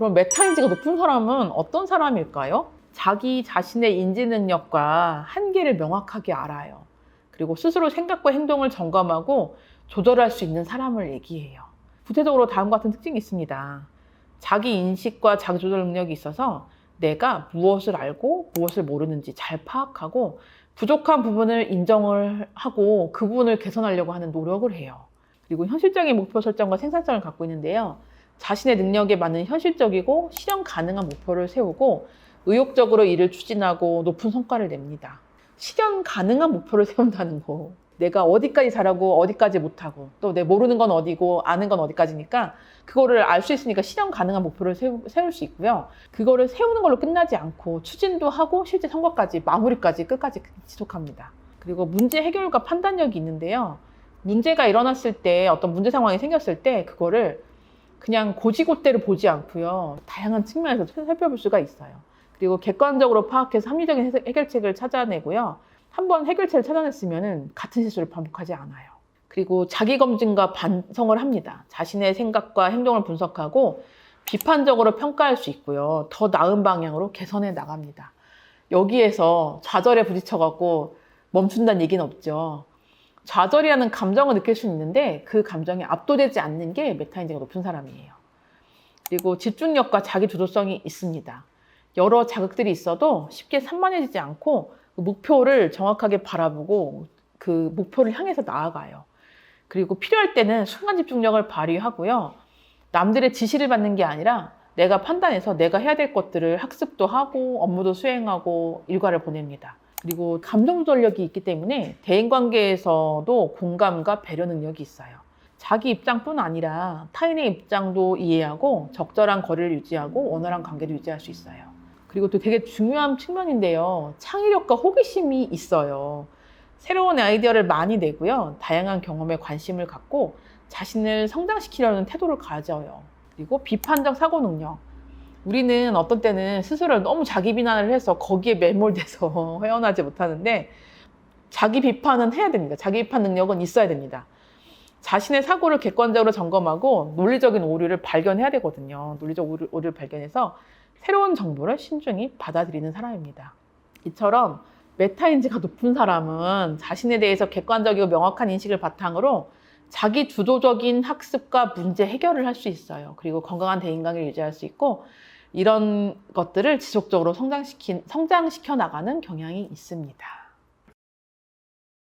그럼 메타인지가 높은 사람은 어떤 사람일까요? 자기 자신의 인지 능력과 한계를 명확하게 알아요. 그리고 스스로 생각과 행동을 점검하고 조절할 수 있는 사람을 얘기해요. 구체적으로 다음과 같은 특징이 있습니다. 자기 인식과 자기 조절 능력이 있어서 내가 무엇을 알고 무엇을 모르는지 잘 파악하고 부족한 부분을 인정을 하고 그 부분을 개선하려고 하는 노력을 해요. 그리고 현실적인 목표 설정과 생산성을 갖고 있는데요. 자신의 능력에 맞는 현실적이고 실현 가능한 목표를 세우고 의욕적으로 일을 추진하고 높은 성과를 냅니다. 실현 가능한 목표를 세운다는 거. 내가 어디까지 잘하고 어디까지 못하고 또 내 모르는 건 어디고 아는 건 어디까지니까 그거를 알 수 있으니까 실현 가능한 목표를 세우, 세울 수 있고요. 그거를 세우는 걸로 끝나지 않고 추진도 하고 실제 성과까지 마무리까지 끝까지 지속합니다. 그리고 문제 해결과 판단력이 있는데요. 문제가 일어났을 때 어떤 문제 상황이 생겼을 때 그거를 그냥 고지고대를 보지 않고요. 다양한 측면에서 살펴볼 수가 있어요. 그리고 객관적으로 파악해서 합리적인 해결책을 찾아내고요. 한번 해결책을 찾아냈으면 같은 실수를 반복하지 않아요. 그리고 자기 검증과 반성을 합니다. 자신의 생각과 행동을 분석하고 비판적으로 평가할 수 있고요. 더 나은 방향으로 개선해 나갑니다. 여기에서 좌절에 부딪혀갖고 멈춘다는 얘기는 없죠. 좌절이라는 감정을 느낄 수 있는데 그 감정에 압도되지 않는 게 메타인지가 높은 사람이에요. 그리고 집중력과 자기 주도성이 있습니다. 여러 자극들이 있어도 쉽게 산만해지지 않고 그 목표를 정확하게 바라보고 그 목표를 향해서 나아가요. 그리고 필요할 때는 순간 집중력을 발휘하고요. 남들의 지시를 받는 게 아니라 내가 판단해서 내가 해야 될 것들을 학습도 하고 업무도 수행하고 일과를 보냅니다. 그리고 감정 조절력이 있기 때문에 대인 관계에서도 공감과 배려 능력이 있어요. 자기 입장뿐 아니라 타인의 입장도 이해하고 적절한 거리를 유지하고 원활한 관계를 유지할 수 있어요. 그리고 또 되게 중요한 측면인데요. 창의력과 호기심이 있어요. 새로운 아이디어를 많이 내고요. 다양한 경험에 관심을 갖고 자신을 성장시키려는 태도를 가져요. 그리고 비판적 사고 능력. 우리는 어떤 때는 스스로를 너무 자기 비난을 해서 거기에 매몰돼서 헤어나지 못하는데 자기 비판은 해야 됩니다. 자기 비판 능력은 있어야 됩니다. 자신의 사고를 객관적으로 점검하고 논리적인 오류를 발견해야 되거든요. 논리적 오류, 오류를 발견해서 새로운 정보를 신중히 받아들이는 사람입니다. 이처럼 메타인지가 높은 사람은 자신에 대해서 객관적이고 명확한 인식을 바탕으로 자기 주도적인 학습과 문제 해결을 할 수 있어요. 그리고 건강한 대인관계를 유지할 수 있고 이런 것들을 지속적으로 성장시킨, 성장시켜 나가는 경향이 있습니다.